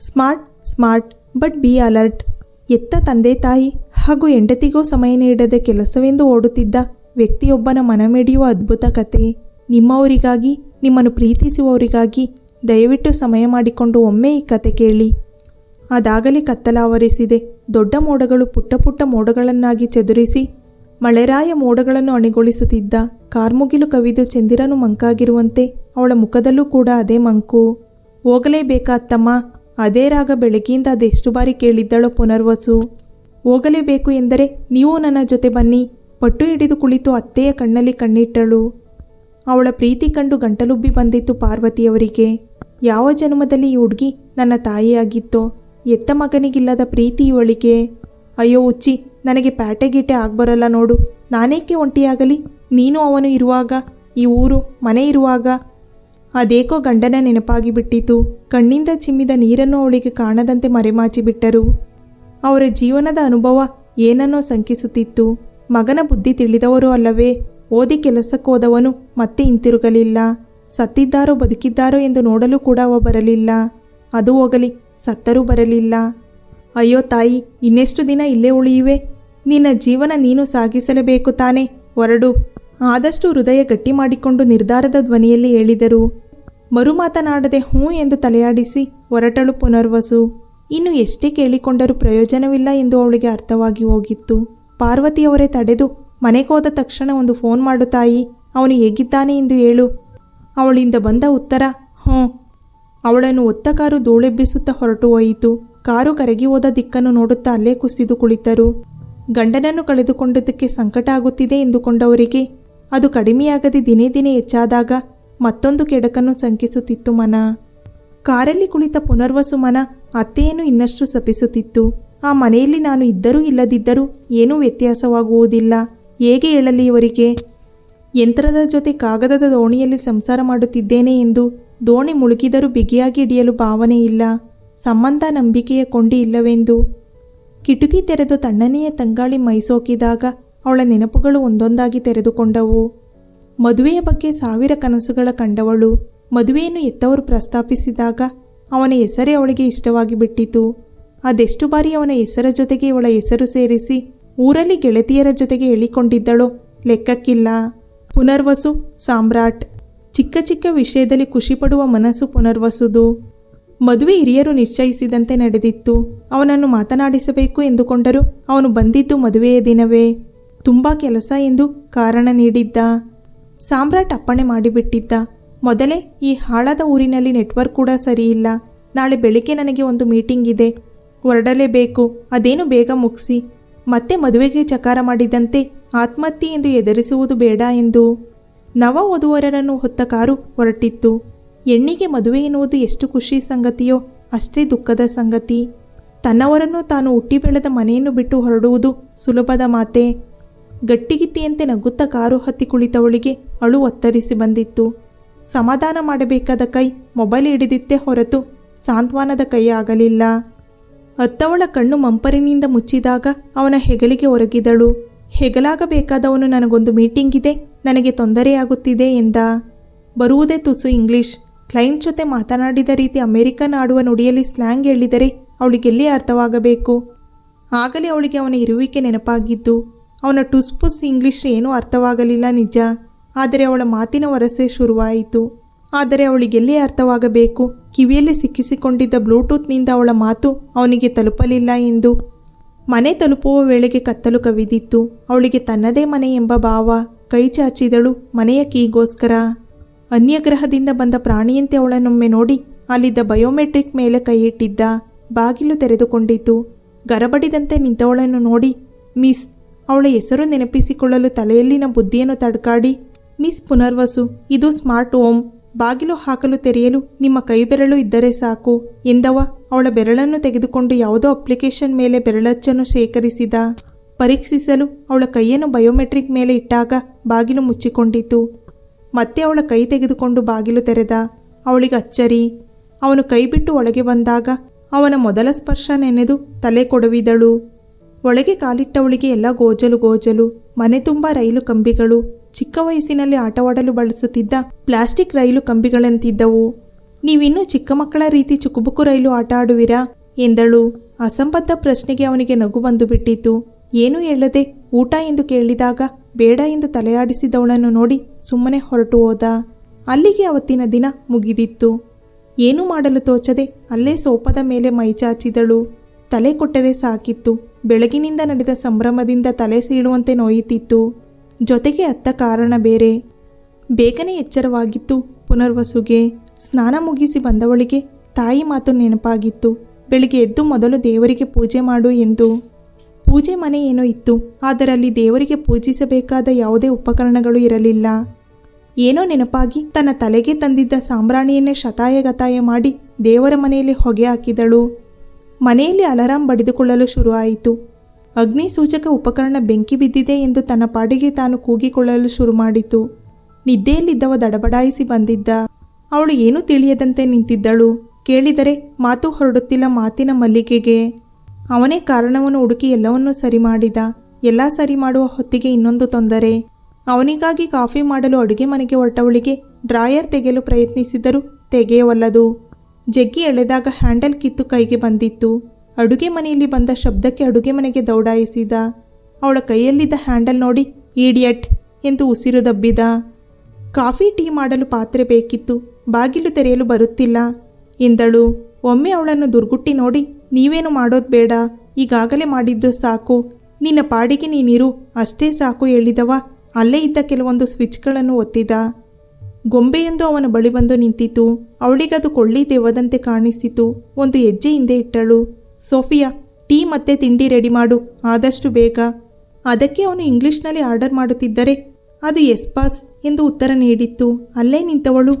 Smart smart, but be alert. ಎತ್ತ ತಂದೆ ತಾಯಿ ಹಾಗೂ ಹೆಂಡತಿಗೂ ಸಮಯ ನೀಡದೆ ಕೆಲಸವೆಂದು ಓಡುತ್ತಿದ್ದ ವ್ಯಕ್ತಿಯೊಬ್ಬನ ಮನಮಿಡಿಯುವ ಅದ್ಭುತ ಕತೆ. ನಿಮ್ಮವರಿಗಾಗಿ, ನಿಮ್ಮನ್ನು ಪ್ರೀತಿಸುವವರಿಗಾಗಿ ದಯವಿಟ್ಟು ಸಮಯ ಮಾಡಿಕೊಂಡು ಒಮ್ಮೆ ಈ ಕತೆ ಕೇಳಿ. ಅದಾಗಲೇ ಕತ್ತಲ ಆವರಿಸಿದೆ. ದೊಡ್ಡ ಮೋಡಗಳು ಪುಟ್ಟ ಪುಟ್ಟ ಮೋಡಗಳನ್ನಾಗಿ ಚದುರಿಸಿ ಮಳೆರಾಯ ಮೋಡಗಳನ್ನು ಅಣಿಗೊಳಿಸುತ್ತಿದ್ದ. ಕಾರ್ಮುಗಿಲು ಕವಿದು ಚಂದಿರನು ಮಂಕಾಗಿರುವಂತೆ ಅವಳ ಮುಖದಲ್ಲೂ ಕೂಡ ಅದೇ ಮಂಕು. ಹೋಗಲೇಬೇಕಾ ಅತ್ತಮ್ಮ? ಅದೇ ರಾಗ ಬೆಳಗ್ಗೆಯಿಂದ ಅದೆಷ್ಟು ಬಾರಿ ಕೇಳಿದ್ದಳೋ ಪುನರ್ವಸು. ಹೋಗಲೇಬೇಕು ಎಂದರೆ ನೀವು ನನ್ನ ಜೊತೆ ಬನ್ನಿ. ಪಟ್ಟು ಹಿಡಿದು ಕುಳಿತು ಅತ್ತೆಯ ಕಣ್ಣಲ್ಲಿ ಕಣ್ಣಿಟ್ಟಳು. ಅವಳ ಪ್ರೀತಿ ಕಂಡು ಗಂಟಲುಬ್ಬಿ ಬಂದಿತ್ತು ಪಾರ್ವತಿಯವರಿಗೆ. ಯಾವ ಜನ್ಮದಲ್ಲಿ ಈ ಹುಡುಗಿ ನನ್ನ ತಾಯಿಯಾಗಿತ್ತೋ, ಎತ್ತ ಮಗನಿಗಿಲ್ಲದ ಪ್ರೀತಿ ಇವಳಿಗೆ. ಅಯ್ಯೋ ಉಚ್ಚಿ, ನನಗೆ ಪ್ಯಾಟೆ ಗೀಟೆ ಆಗ್ಬರಲ್ಲ ನೋಡು. ನಾನೇಕೆ ಒಂಟಿಯಾಗಲಿ? ನೀನು ಅವನು ಇರುವಾಗ, ಈ ಊರು ಮನೆ ಇರುವಾಗ ಅದೇಕೋ ಗಂಡನ ನೆನಪಾಗಿ ಬಿಟ್ಟಿತು. ಕಣ್ಣಿಂದ ಚಿಮ್ಮಿದ ನೀರನ್ನು ಅವಳಿಗೆ ಕಾಣದಂತೆ ಮರೆಮಾಚಿಬಿಟ್ಟರು ಅವರ ಜೀವನದ ಅನುಭವ ಏನನ್ನೋ ಶಂಕಿಸುತ್ತಿತ್ತು. ಮಗನ ಬುದ್ಧಿ ತಿಳಿದವರು ಅಲ್ಲವೇ, ಓದಿ ಕೆಲಸಕ್ಕೋದವನು ಮತ್ತೆ ಹಿಂತಿರುಗಲಿಲ್ಲ. ಸತ್ತಿದ್ದಾರೋ ಬದುಕಿದ್ದಾರೋ ಎಂದು ನೋಡಲು ಕೂಡ ಅವ ಬರಲಿಲ್ಲ. ಅದು ಹೋಗಲಿ, ಸತ್ತರೂ ಬರಲಿಲ್ಲ. ಅಯ್ಯೋ ತಾಯಿ, ಇನ್ನೆಷ್ಟು ದಿನ ಇಲ್ಲೇ ಉಳಿಯುವೆ? ನಿನ್ನ ಜೀವನ ನೀನು ಸಾಗಿಸಲೇಬೇಕು ತಾನೆ, ಹೊರಡು. ಆದಷ್ಟು ಹೃದಯ ಗಟ್ಟಿ ಮಾಡಿಕೊಂಡು ನಿರ್ಧಾರದ ಧ್ವನಿಯಲ್ಲಿ ಹೇಳಿದರು. ಮರು ಮಾತನಾಡದೆ ಹ್ಞೂ ಎಂದು ತಲೆಯಾಡಿಸಿ ಹೊರಟಳು ಪುನರ್ವಸು. ಇನ್ನು ಎಷ್ಟೇ ಕೇಳಿಕೊಂಡರೂ ಪ್ರಯೋಜನವಿಲ್ಲ ಎಂದು ಅವಳಿಗೆ ಅರ್ಥವಾಗಿ ಹೋಗಿತ್ತು. ಪಾರ್ವತಿಯವರೇ ತಡೆದು ಮನೆಗೋದ ತಕ್ಷಣ ಒಂದು ಫೋನ್ ಮಾಡು ತಾಯಿ, ಅವನು ಹೇಗಿದ್ದಾನೆ ಎಂದು ಹೇಳು. ಅವಳಿಂದ ಬಂದ ಉತ್ತರ, ಹ್ಞೂ. ಅವಳನ್ನು ಒತ್ತ ಕಾರು ಧೂಳೆಬ್ಬಿಸುತ್ತಾ ಹೊರಟು ಹೋಯಿತು. ಕಾರು ಕರಗಿ ಹೋದ ದಿಕ್ಕನ್ನು ನೋಡುತ್ತಾ ಅಲ್ಲೇ ಕುಸಿದು ಕುಳಿತರು. ಗಂಡನನ್ನು ಕಳೆದುಕೊಂಡದಕ್ಕೆ ಸಂಕಟ ಆಗುತ್ತಿದೆ ಎಂದುಕೊಂಡವರಿಗೆ ಅದು ಕಡಿಮೆಯಾಗದೆ ದಿನೇ ದಿನೇ ಹೆಚ್ಚಾದಾಗ ಮತ್ತೊಂದು ಕೆಡಕನ್ನು ಶಂಕಿಸುತ್ತಿತ್ತು ಮನ. ಕಾರಲ್ಲಿ ಕುಳಿತ ಪುನರ್ವಸು ಮನ ಅತ್ತೆಯನ್ನು ಇನ್ನಷ್ಟು ಸಪಿಸುತ್ತಿತ್ತು ಆ ಮನೆಯಲ್ಲಿ ನಾನು ಇದ್ದರೂ ಇಲ್ಲದಿದ್ದರೂ ಏನೂ ವ್ಯತ್ಯಾಸವಾಗುವುದಿಲ್ಲ. ಹೇಗೆ ಹೇಳಲಿ ಇವರಿಗೆ? ಯಂತ್ರದ ಜೊತೆ ಕಾಗದದ ದೋಣಿಯಲ್ಲಿ ಸಂಸಾರ ಮಾಡುತ್ತಿದ್ದೇನೆ ಎಂದು ದೋಣಿ ಮುಳುಗಿದರೂ ಬಿಗಿಯಾಗಿ ಹಿಡಿಯಲು ಭಾವನೆ ಇಲ್ಲ. ಸಂಬಂಧ ನಂಬಿಕೆಯ ಕೊಂಡಿ ಇಲ್ಲವೆಂದು. ಕಿಟಕಿ ತೆರೆದು ತಣ್ಣನೆಯ ತಂಗಾಳಿ ಮೈಸೋಕಿದಾಗ ಅವಳ ನೆನಪುಗಳು ಒಂದೊಂದಾಗಿ ತೆರೆದುಕೊಂಡವು. ಮದುವೆಯ ಬಗ್ಗೆ ಸಾವಿರ ಕನಸುಗಳ ಕಂಡವಳು. ಮದುವೆಯನ್ನು ಎತ್ತವರು ಪ್ರಸ್ತಾಪಿಸಿದಾಗ ಅವನ ಹೆಸರೇ ಅವಳಿಗೆ ಇಷ್ಟವಾಗಿ ಬಿಟ್ಟಿತು. ಅದೆಷ್ಟು ಬಾರಿ ಅವನ ಹೆಸರ ಜೊತೆಗೆ ಇವಳ ಹೆಸರು ಸೇರಿಸಿ ಊರಲ್ಲಿ ಗೆಳತಿಯರ ಜೊತೆಗೆ ಹೇಳಿಕೊಂಡಿದ್ದಳೋ ಲೆಕ್ಕಕ್ಕಿಲ್ಲ. ಪುನರ್ವಸು ಸಾಮ್ರಾಟ್. ಚಿಕ್ಕ ಚಿಕ್ಕ ವಿಷಯದಲ್ಲಿ ಖುಷಿಪಡುವ ಮನಸ್ಸು ಪುನರ್ವಸುದು. ಮದುವೆ ಹಿರಿಯರು ನಿಶ್ಚಯಿಸಿದಂತೆ ನಡೆದಿತ್ತು. ಅವನನ್ನು ಮಾತನಾಡಿಸಬೇಕು ಎಂದುಕೊಂಡರು ಅವನು ಬಂದಿದ್ದು ಮದುವೆಯ ದಿನವೇ. ತುಂಬ ಕೆಲಸ ಎಂದು ಕಾರಣ ನೀಡಿದ್ದ. ಸಾಮ್ರಾಟ್ ಅಪ್ಪಣೆ ಮಾಡಿಬಿಟ್ಟಿದ್ದ. ಮೊದಲೇ ಈ ಹಾಳಾದ ಊರಿನಲ್ಲಿ ನೆಟ್ವರ್ಕ್ ಕೂಡ ಸರಿಯಿಲ್ಲ. ನಾಳೆ ಬೆಳಿಗ್ಗೆ ನನಗೆ ಒಂದು ಮೀಟಿಂಗ್ ಇದೆ. ಹೊರಡಲೇಬೇಕು. ಅದೇನು ಬೇಗ ಮುಗಿಸಿ. ಮತ್ತೆ ಮದುವೆಗೆ ಚಕಾರ ಮಾಡಿದಂತೆ ಆತ್ಮಹತ್ಯೆ ಎಂದು ಎದುರಿಸುವುದು ಬೇಡ ಎಂದು. ನವ ವಧುವರರನ್ನು ಹೊತ್ತ ಕಾರು ಹೊರಟಿತ್ತು. ಹೆಣ್ಣಿಗೆ ಮದುವೆ ಎನ್ನುವುದು ಎಷ್ಟು ಖುಷಿ ಸಂಗತಿಯೋ ಅಷ್ಟೇ ದುಃಖದ ಸಂಗತಿ. ತನ್ನವರನ್ನು ತಾನು ಹುಟ್ಟಿ ಬೆಳೆದ ಮನೆಯನ್ನು ಬಿಟ್ಟು ಹೊರಡುವುದು ಸುಲಭದ ಮಾತೆ. ಗಟ್ಟಿಗಿತ್ತಿಯಂತೆ ನಗುತ್ತ ಕಾರು ಹತ್ತಿ ಕುಳಿತವಳಿಗೆ ಅಳು ಒತ್ತರಿಸಿ ಬಂದಿತ್ತು. ಸಮಾಧಾನ ಮಾಡಬೇಕಾದ ಕೈ ಮೊಬೈಲ್ ಹಿಡಿದಿತ್ತೇ ಹೊರತು ಸಾಂತ್ವನದ ಕೈ ಆಗಲಿಲ್ಲ. ಅತ್ತವಳ ಕಣ್ಣು ಮಂಪರಿನಿಂದ ಮುಚ್ಚಿದಾಗ ಅವನ ಹೆಗಲಿಗೆ ಒರಗಿದಳು. ಹೆಗಲಾಗಬೇಕಾದವನು ನನಗೊಂದು ಮೀಟಿಂಗ್ ಇದೆ, ನನಗೆ ತೊಂದರೆಯಾಗುತ್ತಿದೆ ಎಂದ. ಬರುವುದೇ ತುಸು ಇಂಗ್ಲಿಷ್. ಕ್ಲೈಂಟ್ ಜೊತೆ ಮಾತನಾಡಿದ ರೀತಿ ಅಮೆರಿಕನ್ ಆಡುವ ನುಡಿಯಲ್ಲಿ ಸ್ಲ್ಯಾಂಗ್ ಹೇಳಿದರೆ ಅವಳಿಗೆಲ್ಲೇ ಅರ್ಥವಾಗಬೇಕು. ಆಗಲೇ ಅವಳಿಗೆ ಅವನ ಇರುವಿಕೆ ನೆನಪಾಗಿದ್ದು. ಅವನ ಟುಸ್ಪುಸ್ ಇಂಗ್ಲಿಷ್ ಏನೂ ಅರ್ಥವಾಗಲಿಲ್ಲ ನಿಜ. ಆದರೆ ಅವಳ ಮಾತಿನ ವರಸೆ ಶುರುವಾಯಿತು. ಆದರೆ ಅವಳಿಗೆಲ್ಲೇ ಅರ್ಥವಾಗಬೇಕು. ಕಿವಿಯಲ್ಲಿ ಸಿಕ್ಕಿಸಿಕೊಂಡಿದ್ದ ಬ್ಲೂಟೂತ್ನಿಂದ ಅವಳ ಮಾತು ಅವನಿಗೆ ತಲುಪಲಿಲ್ಲ ಎಂದು. ಮನೆ ತಲುಪುವ ವೇಳೆಗೆ ಕತ್ತಲು ಕವಿದಿತ್ತು. ಅವಳಿಗೆ ತನ್ನದೇ ಮನೆ ಎಂಬ ಭಾವ. ಕೈ ಚಾಚಿದಳು ಮನೆಯ ಕೀಗೋಸ್ಕರ. ಅನ್ಯಗ್ರಹದಿಂದ ಬಂದ ಪ್ರಾಣಿಯಂತೆ ಅವಳನ್ನೊಮ್ಮೆ ನೋಡಿ ಅಲ್ಲಿದ್ದ ಬಯೋಮೆಟ್ರಿಕ್ ಮೇಲೆ ಕೈಯಿಟ್ಟಿದ್ದ ಬಾಗಿಲು ತೆರೆದುಕೊಂಡಿತು. ಗರಬಡಿದಂತೆ ನಿಂತವಳನ್ನು ನೋಡಿ ಮಿಸ್ ಅವಳ ಹೆಸರು ನೆನಪಿಸಿಕೊಳ್ಳಲು ತಲೆಯಲ್ಲಿನ ಬುದ್ಧಿಯನ್ನು ತಡ್ಕಾಡಿ, ಮಿಸ್ ಪುನರ್ವಸು, ಇದು ಸ್ಮಾರ್ಟ್ ಓಮ್. ಬಾಗಿಲು ಹಾಕಲು ತೆರೆಯಲು ನಿಮ್ಮ ಕೈ ಬೆರಳು ಇದ್ದರೆ ಸಾಕು ಎಂದವ. ಅವಳ ಬೆರಳನ್ನು ತೆಗೆದುಕೊಂಡು ಯಾವುದೋ ಅಪ್ಲಿಕೇಶನ್ ಮೇಲೆ ಬೆರಳಚ್ಚನ್ನು ಶೇಖರಿಸಿದ. ಪರೀಕ್ಷಿಸಲು ಅವಳ ಕೈಯನ್ನು ಬಯೋಮೆಟ್ರಿಕ್ ಮೇಲೆ ಇಟ್ಟಾಗ ಬಾಗಿಲು ಮುಚ್ಚಿಕೊಂಡಿತು. ಮತ್ತೆ ಅವಳ ಕೈ ತೆಗೆದುಕೊಂಡು ಬಾಗಿಲು ತೆರೆದ. ಅವಳಿಗೆ ಅಚ್ಚರಿ. ಅವನು ಕೈ ಬಿಟ್ಟು ಒಳಗೆ ಬಂದಾಗ ಅವನ ಮೊದಲ ಸ್ಪರ್ಶ ನೆನೆದು ತಲೆ ಕೊಡವಿದಳು. ಒಳಗೆ ಕಾಲಿಟ್ಟವಳಿಗೆ ಎಲ್ಲ ಗೋಜಲು ಗೋಜಲು, ಮನೆ ತುಂಬ ರೈಲು ಕಂಬಿಗಳು, ಚಿಕ್ಕ ವಯಸ್ಸಿನಲ್ಲಿ ಆಟವಾಡಲು ಬಳಸುತ್ತಿದ್ದ ಪ್ಲಾಸ್ಟಿಕ್ ರೈಲು ಕಂಬಿಗಳಂತಿದ್ದವು. ನೀವಿನ್ನೂ ಚಿಕ್ಕ ಮಕ್ಕಳ ರೀತಿ ಚುಕುಬುಕು ರೈಲು ಆಟ ಆಡುವಿರಾ? ಎಂದಳು. ಅಸಂಬದ್ಧ ಪ್ರಶ್ನೆಗೆ ಅವನಿಗೆ ನಗು ಬಂದು ಬಿಟ್ಟಿತು. ಏನೂ ಹೇಳದೆ ಊಟ ಎಂದು ಕೇಳಿದಾಗ ಬೇಡ ಎಂದು ತಲೆಯಾಡಿಸಿದವಳನ್ನು ನೋಡಿ ಸುಮ್ಮನೆ ಹೊರಟು ಹೋದ. ಅಲ್ಲಿಗೆ ಅವತ್ತಿನ ದಿನ ಮುಗಿದಿತ್ತು. ಏನೂ ಮಾಡಲು ತೋಚದೆ ಅಲ್ಲೇ ಸೋಪದ ಮೇಲೆ ಮೈಚಾಚಿದಳು ತಲೆ ಕೊಟ್ಟರೆ ಸಾಕಿತ್ತು. ಬೆಳಗಿನಿಂದ ನಡೆದ ಸಂಭ್ರಮದಿಂದ ತಲೆ ಸೀಳುವಂತೆ ನೋಯುತ್ತಿತ್ತು. ಜೊತೆಗೆ ಅತ್ತ ಕಾರಣ ಬೇರೆ. ಬೇಗನೆ ಎಚ್ಚರವಾಗಿತ್ತು ಪುನರ್ವಸುಗೆ. ಸ್ನಾನ ಮುಗಿಸಿ ಬಂದವಳಿಗೆ ತಾಯಿ ಮಾತು ನೆನಪಾಗಿತ್ತು. ಬೆಳಿಗ್ಗೆ ಎದ್ದು ಮೊದಲು ದೇವರಿಗೆ ಪೂಜೆ ಮಾಡು ಎಂದು. ಪೂಜೆ ಮನೆ ಏನೋ ಇತ್ತು. ಅದರಲ್ಲಿ ದೇವರಿಗೆ ಪೂಜಿಸಬೇಕಾದ ಯಾವುದೇ ಉಪಕರಣಗಳು ಇರಲಿಲ್ಲ. ಏನೋ ನೆನಪಾಗಿ ತನ್ನ ತಲೆಗೆ ತಂದಿದ್ದ ಸಾಂಬ್ರಾಣಿಯನ್ನೇ ಶತಾಯಗತಾಯ ಮಾಡಿ ದೇವರ ಮನೆಯಲ್ಲಿ ಹೊಗೆ ಹಾಕಿದಳು. ಮನೆಯಲ್ಲಿ ಅಲಾರಾಂ ಬಡಿದುಕೊಳ್ಳಲು ಶುರುವಾಯಿತು. ಅಗ್ನಿಸೂಚಕ ಉಪಕರಣ ಬೆಂಕಿ ಬಿದ್ದಿದೆ ಎಂದು ತನ್ನ ಪಾಡಿಗೆ ತಾನು ಕೂಗಿಕೊಳ್ಳಲು ಶುರು ಮಾಡಿತು. ನಿದ್ದೆಯಲ್ಲಿದ್ದವ ದಡಬಡಾಯಿಸಿ ಬಂದಿದ್ದ. ಅವಳು ಏನೂ ತಿಳಿಯದಂತೆ ನಿಂತಿದ್ದಳು. ಕೇಳಿದರೆ ಮಾತು ಹೊರಡುತ್ತಿಲ್ಲ ಮಾತಿನ ಮಲ್ಲಿಗೆಗೆ. ಅವನೇ ಕಾರಣವನ್ನು ಹುಡುಕಿ ಎಲ್ಲವನ್ನೂ ಸರಿ ಮಾಡಿದ. ಎಲ್ಲ ಸರಿ ಮಾಡುವ ಹೊತ್ತಿಗೆ ಇನ್ನೊಂದು ತೊಂದರೆ. ಅವನಿಗಾಗಿ ಕಾಫಿ ಮಾಡಲು ಅಡುಗೆ ಮನೆಗೆ ಹೊರಟವಳಿಗೆ ಡ್ರಾಯರ್ ತೆಗೆಯಲು ಪ್ರಯತ್ನಿಸಿದರೂ ತೆಗೆಯವಲ್ಲದು. ಜಗ್ಗಿ ಎಳೆದಾಗ ಹ್ಯಾಂಡಲ್ ಕಿತ್ತು ಕೈಗೆ ಬಂದಿತ್ತು. ಅಡುಗೆ ಮನೆಯಲ್ಲಿ ಬಂದ ಶಬ್ದಕ್ಕೆ ಅಡುಗೆ ಮನೆಗೆ ದೌಡಾಯಿಸಿದ. ಅವಳ ಕೈಯಲ್ಲಿದ್ದ ಹ್ಯಾಂಡಲ್ ನೋಡಿ, ಈಡಿಯಟ್ ಎಂದು ಉಸಿರು ದಬ್ಬಿದ. ಕಾಫಿ ಟೀ ಮಾಡಲು ಪಾತ್ರೆ ಬೇಕಿತ್ತು, ಬಾಗಿಲು ತೆರೆಯಲು ಬರುತ್ತಿಲ್ಲ. ಎಂದಳು ಒಮ್ಮೆ ಅವಳನ್ನು ದುರ್ಗುಟ್ಟಿ ನೋಡಿ, ನೀವೇನು ಮಾಡೋದು ಬೇಡ. ಈಗಾಗಲೇ ಮಾಡಿದ್ದು ಸಾಕು. ನಿನ್ನ ಪಾಡಿಗೆ ನೀನಿರು, ಅಷ್ಟೇ ಸಾಕು ಹೇಳಿದವ. ಅಲ್ಲೇ ಇದ್ದ ಕೆಲವೊಂದು ಸ್ವಿಚ್ಗಳನ್ನು ಒತ್ತಿದ. ಗೊಂಬೆಯೊಂದು ಅವನ ಬಳಿ ಬಂದು ನಿಂತಿತು. ಅವಳಿಗದು ಕೊಳ್ಳಿ ದೆವ್ವದಂತೆ ಕಾಣಿಸಿತು ಒಂದು ಹೆಜ್ಜೆ ಹಿಂದೆ ಇಟ್ಟಳು. ಸೋಫಿಯಾ, ಟೀ ಮತ್ತೆ ತಿಂಡಿ ರೆಡಿ ಮಾಡು. ಆದಷ್ಟು ಬೇಗ. ಅದಕ್ಕೆ ಅವನು ಇಂಗ್ಲಿಷ್ನಲ್ಲಿ ಆರ್ಡರ್ ಮಾಡುತ್ತಿದ್ದರೆ ಅದು ಎಸ್ ಪಾಸ್ ಎಂದು ಉತ್ತರ ನೀಡಿತ್ತು. ಅಲ್ಲೇ ನಿಂತವಳು.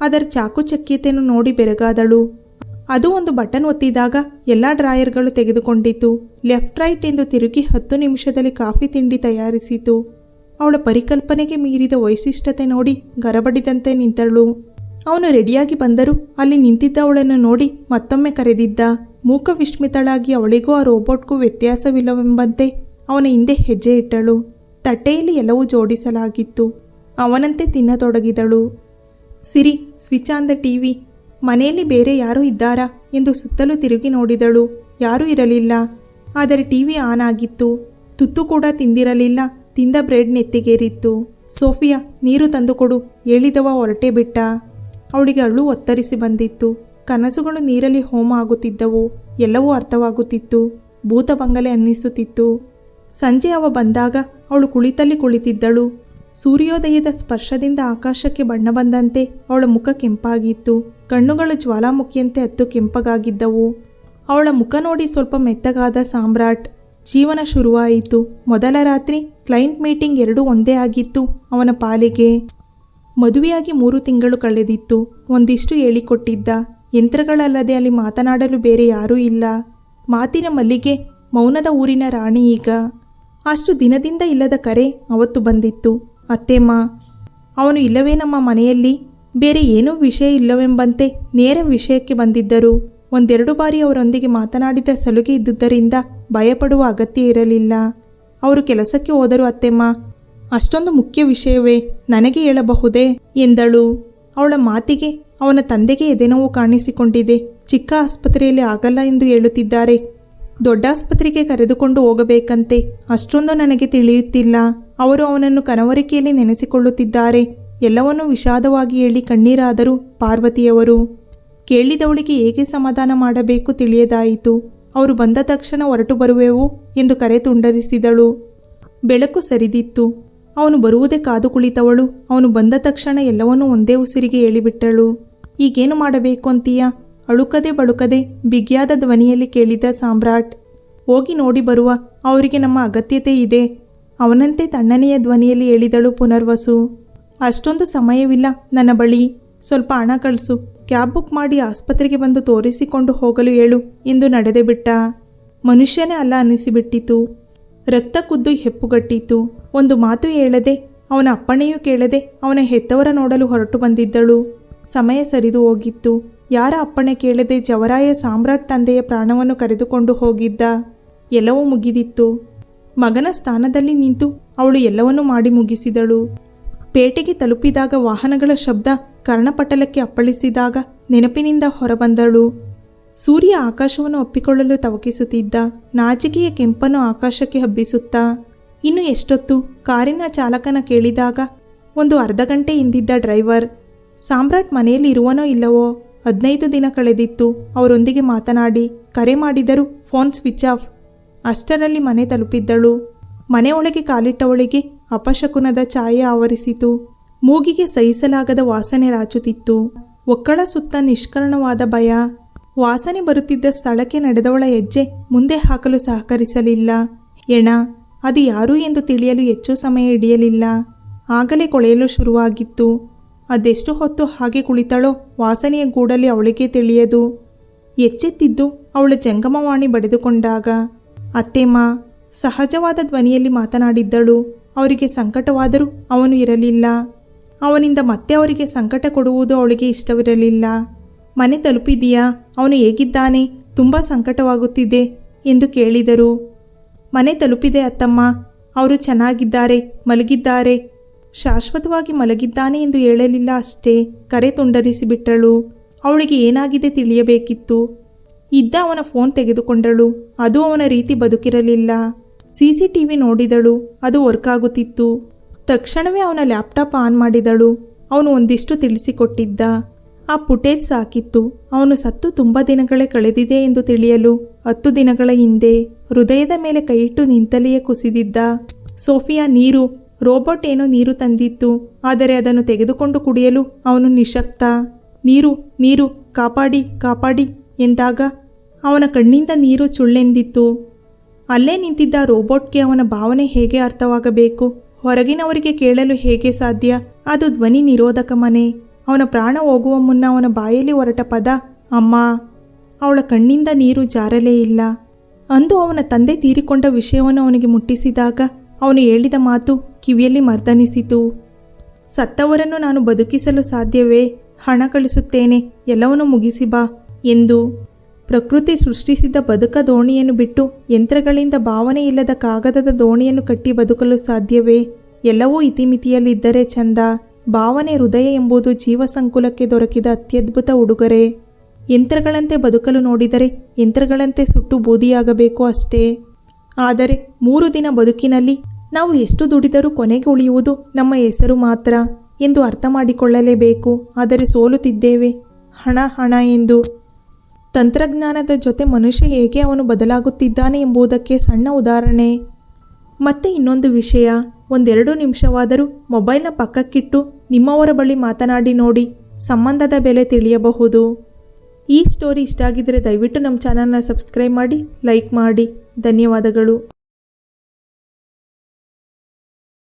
ಅದರ ಚಾಕುಚಕ್ಯತೆಯನ್ನು ನೋಡಿ ಬೆರಗಾದಳು. ಅದು ಒಂದು ಬಟನ್ ಒತ್ತಿದಾಗ ಎಲ್ಲ ಡ್ರಾಯರ್ಗಳು ತೆಗೆದುಕೊಂಡಿತು. ಲೆಫ್ಟ್ ರೈಟ್ ಎಂದು ತಿರುಗಿ ಹತ್ತು ನಿಮಿಷದಲ್ಲಿ ಕಾಫಿ ತಿಂಡಿ ತಯಾರಿಸಿತು. ಅವಳ ಪರಿಕಲ್ಪನೆಗೆ ಮೀರಿದ ವೈಶಿಷ್ಟ್ಯತೆ ನೋಡಿ ಗರಬಡಿದಂತೆ ನಿಂತಳು. ಅವನು ರೆಡಿಯಾಗಿ ಬಂದರೂ ಅಲ್ಲಿ ನಿಂತಿದ್ದವಳನ್ನು ನೋಡಿ ಮತ್ತೊಮ್ಮೆ ಕರೆದಿದ್ದ ಮೂಕ ವಿಸ್ಮಿತಳಾಗಿ ಅವಳಿಗೂ ಆ ರೋಬೋಟ್ಗೂ ವ್ಯತ್ಯಾಸವಿಲ್ಲವೆಂಬಂತೆ ಅವನ ಹಿಂದೆ ಹೆಜ್ಜೆ ಇಟ್ಟಳು. ತಟ್ಟೆಯಲ್ಲಿ ಎಲ್ಲವೂ ಜೋಡಿಸಲಾಗಿತ್ತು. ಅವನಂತೆ ತಿನ್ನತೊಡಗಿದಳು. Siri switch on the TV, ಮನೆಯಲ್ಲಿ ಬೇರೆ ಯಾರೂ ಇದ್ದಾರಾ ಎಂದು ಸುತ್ತಲೂ ತಿರುಗಿ ನೋಡಿದಳು. ಯಾರೂ ಇರಲಿಲ್ಲ. ಆದರೆ ಟಿವಿ ಆನ್ ಆಗಿತ್ತು. ತುತ್ತು ಕೂಡ ತಿಂದಿರಲಿಲ್ಲ. ತಿಂದ ಬ್ರೆಡ್ ನೆತ್ತಿಗೇರಿತ್ತು. ಸೋಫಿಯಾ, ನೀರು ತಂದುಕೊಡು ಹೇಳಿದವ ಹೊರಟೇ ಬಿಟ್ಟ. ಅವಳಿಗೆ ಅಳು ಒತ್ತರಿಸಿ ಬಂದಿತ್ತು. ಕನಸುಗಳು ನೀರಲ್ಲಿ ಹೋಮ ಆಗುತ್ತಿದ್ದವು, ಎಲ್ಲವೂ ಅರ್ಥವಾಗುತ್ತಿತ್ತು. ಭೂತ ಬಂಗಲೆ ಅನ್ನಿಸುತ್ತಿತ್ತು. ಸಂಜೆ ಅವ ಬಂದಾಗ ಅವಳು ಕುಳಿತಲ್ಲಿ ಕುಳಿತಿದ್ದಳು. ಸೂರ್ಯೋದಯದ ಸ್ಪರ್ಶದಿಂದ ಆಕಾಶಕ್ಕೆ ಬಣ್ಣ ಬಂದಂತೆ ಅವಳ ಮುಖ ಕೆಂಪಾಗಿತ್ತು. ಕಣ್ಣುಗಳು ಜ್ವಾಲಾಮುಖಿಯಂತೆ ಹತ್ತು ಕೆಂಪಗಾಗಿದ್ದವು. ಅವಳ ಮುಖ ನೋಡಿ ಸ್ವಲ್ಪ ಮೆತ್ತಗಾದ ಸಾಮ್ರಾಟ್ ಜೀವನ ಶುರುವಾಯಿತು. ಮೊದಲ ರಾತ್ರಿ ಕ್ಲೈಂಟ್ ಮೀಟಿಂಗ್ ಎರಡೂ ಒಂದೇ ಆಗಿತ್ತು. ಅವನ ಪಾಲಿಗೆ ಮದುವೆಯಾಗಿ ಮೂರು ತಿಂಗಳು ಕಳೆದಿತ್ತು. ಒಂದಿಷ್ಟು ಹೇಳಿಕೊಟ್ಟಿದ್ದ. ಯಂತ್ರಗಳಲ್ಲದೆ ಅಲ್ಲಿ ಮಾತನಾಡಲು ಬೇರೆ ಯಾರೂ ಇಲ್ಲ. ಮಾತಿನ ಮಲ್ಲಿಗೆ ಮೌನದ ಊರಿನ ರಾಣಿ ಈಗ. ಅಷ್ಟು ದಿನದಿಂದ ಇಲ್ಲದ ಕರೆ ಅವತ್ತು ಬಂದಿತ್ತು. ಅತ್ತೆಮ್ಮ ಅವನು ಇಲ್ಲವೇ ನಮ್ಮ ಮನೆಯಲ್ಲಿ? ಬೇರೆ ಏನೂ ವಿಷಯ ಇಲ್ಲವೆಂಬಂತೆ ನೇರ ವಿಷಯಕ್ಕೆ ಬಂದಿದ್ದರು. ಒಂದೆರಡು ಬಾರಿ ಅವರೊಂದಿಗೆ ಮಾತನಾಡಿದ ಸಲುಗೆ ಇದ್ದುದರಿಂದ ಭಯಪಡುವ ಅಗತ್ಯ ಇರಲಿಲ್ಲ. ಅವರು ಕೆಲಸಕ್ಕೆ ಹೋದರು, ಅತ್ತೆಮ್ಮ, ಅಷ್ಟೊಂದು ಮುಖ್ಯ ವಿಷಯವೇ ನನಗೆ ಹೇಳಬಹುದೇ? ಎಂದಳು. ಅವಳ ಮಾತಿಗೆ ಅವನ ತಂದೆಗೆ ಎದೆನೋವು ಕಾಣಿಸಿಕೊಂಡಿದೆ. ಚಿಕ್ಕ ಆಸ್ಪತ್ರೆಯಲ್ಲಿ ಆಗಲ್ಲ ಎಂದು ಹೇಳುತ್ತಿದ್ದಾರೆ. ದೊಡ್ಡ ಆಸ್ಪತ್ರೆಗೆ ಕರೆದುಕೊಂಡು ಹೋಗಬೇಕಂತೆ ಅಷ್ಟೊಂದು ನನಗೆ ತಿಳಿಯುತ್ತಿಲ್ಲ. ಅವರು ಅವನನ್ನು ಕನವರಿಕೆಯಲ್ಲಿ ನೆನೆಸಿಕೊಳ್ಳುತ್ತಿದ್ದಾರೆ. ಎಲ್ಲವನ್ನೂ ವಿಷಾದವಾಗಿ ಹೇಳಿ ಕಣ್ಣೀರಾದರು ಪಾರ್ವತಿಯವರು ಕೇಳಿದವಳಿಗೆ ಹೇಗೆ ಸಮಾಧಾನ ಮಾಡಬೇಕು ತಿಳಿಯದಾಯಿತು. ಅವರು ಬಂದ ತಕ್ಷಣ ಹೊರಟು ಬರುವೆವು ಎಂದು ಕರೆ ತುಂಡರಿಸಿದಳು. ಬೆಳಕು ಸರಿದಿತ್ತು. ಅವನು ಬರುವುದೇ ಕಾದು ಕುಳಿತವಳು. ಅವನು ಬಂದ ತಕ್ಷಣ ಎಲ್ಲವನ್ನೂ ಒಂದೇ ಉಸಿರಿಗೆ ಹೇಳಿಬಿಟ್ಟಳು. ಈಗೇನು ಮಾಡಬೇಕು ಅಂತೀಯ? ಅಳುಕದೆ ಬಳುಕದೆ ಬಿಗಿಯಾದ ಧ್ವನಿಯಲ್ಲಿ ಕೇಳಿದ ಸಾಮ್ರಾಟ್, ಹೋಗಿ ನೋಡಿ ಬರುವ, ಅವರಿಗೆ ನಮ್ಮ ಅಗತ್ಯತೆ ಇದೆ. ಅವನಂತೆ ತಣ್ಣನೆಯ ಧ್ವನಿಯಲ್ಲಿ ಹೇಳಿದಳು ಪುನರ್ವಸು. ಅಷ್ಟೊಂದು ಸಮಯವಿಲ್ಲ ನನ್ನ ಬಳಿ. ಸ್ವಲ್ಪ ಹಣ ಕಳಿಸು. ಕ್ಯಾಬ್ ಬುಕ್ ಮಾಡಿ ಆಸ್ಪತ್ರೆಗೆ ಬಂದು ತೋರಿಸಿಕೊಂಡು ಹೋಗಲು ಹೇಳು ಎಂದು ನಡೆದೇ ಬಿಟ್ಟ. ಮನುಷ್ಯನೇ ಅಲ್ಲ ಅನ್ನಿಸಿಬಿಟ್ಟಿತು. ರಕ್ತ ಕುದ್ದು ಹೆಪ್ಪುಗಟ್ಟಿತು. ಒಂದು ಮಾತು ಹೇಳದೆ, ಅವನ ಅಪ್ಪಣೆಯೂ ಕೇಳದೆ ಅವನ ಹೆತ್ತವರ ನೋಡಲು ಹೊರಟು ಬಂದಿದ್ದಳು. ಸಮಯ ಸರಿದು ಹೋಗಿತ್ತು. ಯಾರ ಅಪ್ಪಣೆ ಕೇಳದೆ ಜವರಾಯ ಸಾಮ್ರಾಟ್ ತಂದೆಯ ಪ್ರಾಣವನ್ನು ಕರೆದುಕೊಂಡು ಹೋಗಿದ್ದ. ಎಲ್ಲವೂ ಮುಗಿದಿತ್ತು. ಮಗನ ಸ್ಥಾನದಲ್ಲಿ ನಿಂತು ಅವಳು ಎಲ್ಲವನ್ನೂ ಮಾಡಿ ಮುಗಿಸಿದಳು. ಪೇಟೆಗೆ ತಲುಪಿದಾಗ ವಾಹನಗಳ ಶಬ್ದ ಕರ್ಣಪಟಲಕ್ಕೆ ಅಪ್ಪಳಿಸಿದಾಗ ನೆನಪಿನಿಂದ ಹೊರಬಂದಳು. ಸೂರ್ಯ ಆಕಾಶವನ್ನು ಒಪ್ಪಿಕೊಳ್ಳಲು ತವಕಿಸುತ್ತಿದ್ದ, ನಾಚಿಕೆಯ ಕೆಂಪನ್ನು ಆಕಾಶಕ್ಕೆ ಹಬ್ಬಿಸುತ್ತಾ, ಇನ್ನು ಎಷ್ಟೊತ್ತು? ಕಾರಿನ ಚಾಲಕನ ಕೇಳಿದಾಗ, ಒಂದು ಅರ್ಧ ಗಂಟೆ ಎಂದಿದ್ದ ಡ್ರೈವರ್. ಸಾಮ್ರಾಟ್ ಮನೆಯಲ್ಲಿ ಇರುವನೋ ಇಲ್ಲವೋ? ಹದಿನೈದು ದಿನ ಕಳೆದಿತ್ತು. ಅವರೊಂದಿಗೆ ಮಾತನಾಡಿ, ಕರೆ ಮಾಡಿದರೂ ಫೋನ್ ಸ್ವಿಚ್ ಆಫ್. ಅಷ್ಟರಲ್ಲಿ ಮನೆ ತಲುಪಿದ್ದಳು. ಮನೆಯೊಳಗೆ ಕಾಲಿಟ್ಟವಳಿಗೆ ಅಪಶಕುನದ ಛಾಯೆ ಆವರಿಸಿತು. ಮೂಗಿಗೆ ಸಹಿಸಲಾಗದ ವಾಸನೆ ರಾಚುತ್ತಿತ್ತು. ಒಕ್ಕಳ ಸುತ್ತ ನಿಷ್ಕರಣವಾದ ಭಯ. ವಾಸನೆ ಬರುತ್ತಿದ್ದ ಸ್ಥಳಕ್ಕೆ ನಡೆದವಳ ಹೆಜ್ಜೆ ಮುಂದೆ ಹಾಕಲು ಸಹಕರಿಸಲಿಲ್ಲ. ಎಣ, ಅದು ಯಾರು ಎಂದು ತಿಳಿಯಲು ಹೆಚ್ಚು ಸಮಯ ಹಿಡಿಯಲಿಲ್ಲ. ಆಗಲೇ ಕೊಳೆಯಲು ಶುರುವಾಗಿತ್ತು. ಅದೆಷ್ಟು ಹೊತ್ತು ಹಾಗೆ ಕುಳಿತಳೋ ವಾಸನೆಯ ಗೂಡಲ್ಲಿ ಅವಳಿಗೆ ತಿಳಿಯದು. ಎಚ್ಚೆತ್ತಿದ್ದು ಅವಳು ಜಂಗಮವಾಣಿ ಬಡಿದುಕೊಂಡಾಗ ಅತ್ತೆಮ್ಮ ಸಹಜವಾದ ಧ್ವನಿಯಲ್ಲಿ ಮಾತನಾಡಿದ್ದಳು. ಅವರಿಗೆ ಸಂಕಟವಾದರೂ ಅವನು ಇರಲಿಲ್ಲ. ಅವನಿಂದ ಮತ್ತೆ ಅವರಿಗೆ ಸಂಕಟ ಕೊಡುವುದು ಅವಳಿಗೆ ಇಷ್ಟವಿರಲಿಲ್ಲ. ಮನೆ ತಲುಪಿದೀಯಾ ಅವನು ಹೇಗಿದ್ದಾನೆ? ತುಂಬ ಸಂಕಟವಾಗುತ್ತಿದೆ ಎಂದು ಕೇಳಿದರು. ಮನೆ ತಲುಪಿದೆ ಅತ್ತಮ್ಮ. ಅವರು ಚೆನ್ನಾಗಿದ್ದಾರೆ, ಮಲಗಿದ್ದಾರೆ. ಶಾಶ್ವತವಾಗಿ ಮಲಗಿದ್ದಾನೆ ಎಂದು ಹೇಳಲಿಲ್ಲ ಅಷ್ಟೇ. ಕರೆ ತುಂಡರಿಸಿಬಿಟ್ಟಳು ಅವಳಿಗೆ ಏನಾಗಿದೆ ತಿಳಿಯಬೇಕಿತ್ತು. ಇದ್ದ ಅವನ ಫೋನ್ ತೆಗೆದುಕೊಂಡಳು. ಅದು ಅವನ ರೀತಿ ಬದುಕಿರಲಿಲ್ಲ. ಸಿ ಸಿ ಟಿ ವಿ ನೋಡಿದಳು. ಅದು ವರ್ಕ್ ಆಗುತ್ತಿತ್ತು. ತಕ್ಷಣವೇ ಅವನ ಲ್ಯಾಪ್ಟಾಪ್ ಆನ್ ಮಾಡಿದಳು. ಅವನು ಒಂದಿಷ್ಟು ತಿಳಿಸಿಕೊಟ್ಟಿದ್ದ. ಆ ಪುಟೇಜ್ ಸಾಕಿತ್ತು. ಅವನು ಸತ್ತು ತುಂಬ ದಿನಗಳೇ ಕಳೆದಿದೆ ಎಂದು ತಿಳಿಯಲು. ಹತ್ತು ದಿನಗಳ ಹಿಂದೆ ಹೃದಯದ ಮೇಲೆ ಕೈಯಿಟ್ಟು ನಿಂತಲೆಯೇ ಕುಸಿದಿದ್ದ ಸೋಫಿಯಾ ನೀರು, ರೋಬೋಟ್ ಏನೋ ನೀರು ತಂದಿತ್ತು. ಆದರೆ ಅದನ್ನು ತೆಗೆದುಕೊಂಡು ಕುಡಿಯಲು ಅವನು ನಿಶಕ್ತ ನೀರು ನೀರು, ಕಾಪಾಡಿ ಕಾಪಾಡಿ ಎಂದಾಗ ಅವನ ಕಣ್ಣಿಂದ ನೀರು ಚುಳ್ಳೆಂದಿತ್ತು. ಅಲ್ಲೇ ನಿಂತಿದ್ದ ರೋಬೋಟ್ಗೆ ಅವನ ಭಾವನೆ ಹೇಗೆ ಅರ್ಥವಾಗಬೇಕು? ಹೊರಗಿನವರಿಗೆ ಕೇಳಲು ಹೇಗೆ ಸಾಧ್ಯ? ಅದು ಧ್ವನಿ ನಿರೋಧಕ ಮನೆ. ಅವನ ಪ್ರಾಣ ಹೋಗುವ ಮುನ್ನ ಅವನ ಬಾಯಲ್ಲಿ ಹೊರಟ ಪದ, ಅಮ್ಮ, ಅವಳ ಕಣ್ಣಿಂದ ನೀರು ಜಾರಲೇ ಇಲ್ಲ ಅಂದು ಅವನ ತಂದೆ ತೀರಿಕೊಂಡ ವಿಷಯವನ್ನು ಅವನಿಗೆ ಮುಟ್ಟಿಸಿದಾಗ ಅವನು ಹೇಳಿದ ಮಾತು ಕಿವಿಯಲ್ಲಿ ಮರ್ದನಿಸಿತು. ಸತ್ತವರನ್ನು ನಾನು ಬದುಕಿಸಲು ಸಾಧ್ಯವೇ? ಹಣ ಕಳಿಸುತ್ತೇನೆ. ಎಲ್ಲವನ್ನು ಮುಗಿಸಿ ಬಾ ಎಂದು ಪ್ರಕೃತಿ ಸೃಷ್ಟಿಸಿದ ಬದುಕ ದೋಣಿಯನ್ನು ಬಿಟ್ಟು ಯಂತ್ರಗಳಿಂದ ಭಾವನೆ ಇಲ್ಲದ ಕಾಗದದ ದೋಣಿಯನ್ನು ಕಟ್ಟಿ ಬದುಕಲು ಸಾಧ್ಯವೇ? ಎಲ್ಲವೂ ಇತಿಮಿತಿಯಲ್ಲಿದ್ದರೆ ಚಂದ. ಭಾವನೆ ಹೃದಯ ಎಂಬುದು ಜೀವ ಸಂಕುಲಕ್ಕೆ ದೊರಕಿದ ಅತ್ಯದ್ಭುತ ಉಡುಗೊರೆ. ಯಂತ್ರಗಳಂತೆ ಬದುಕಲು ನೋಡಿದರೆ ಯಂತ್ರಗಳಂತೆ ಸುಟ್ಟು ಬೂದಿಯಾಗಬೇಕು ಅಷ್ಟೇ. ಆದರೆ ಮೂರು ದಿನ ಬದುಕಿನಲ್ಲಿ ನಾವು ಎಷ್ಟು ದುಡಿದರೂ ಕೊನೆಗೆ ಉಳಿಯುವುದು ನಮ್ಮ ಹೆಸರು ಮಾತ್ರ ಎಂದು ಅರ್ಥ ಮಾಡಿಕೊಳ್ಳಲೇಬೇಕು ಆದರೆ ಸೋಲುತ್ತಿದ್ದೇವೆ. ಹಣ ಹಣ ಎಂದು. ತಂತ್ರಜ್ಞಾನದ ಜೊತೆ ಮನುಷ್ಯ ಹೇಗೆ ಅವನು ಬದಲಾಗುತ್ತಿದ್ದಾನೆ ಎಂಬುದಕ್ಕೆ ಸಣ್ಣ ಉದಾಹರಣೆ. ಮತ್ತೆ ಇನ್ನೊಂದು ವಿಷಯ, ಒಂದೆರಡು ನಿಮಿಷವಾದರೂ ಮೊಬೈಲ್ನ ಪಕ್ಕಕ್ಕಿಟ್ಟು ನಿಮ್ಮವರ ಬಳಿ ಮಾತನಾಡಿ ನೋಡಿ, ಸಂಬಂಧದ ಬೆಲೆ ತಿಳಿಯಬಹುದು. ಈ ಸ್ಟೋರಿ ಇಷ್ಟ ಆಗಿದ್ದರೆ ದಯವಿಟ್ಟು ನಮ್ಮ ಚಾನಲ್ನ ಸಬ್ಸ್ಕ್ರೈಬ್ ಮಾಡಿ, ಲೈಕ್ ಮಾಡಿ. ಧನ್ಯವಾದಗಳು.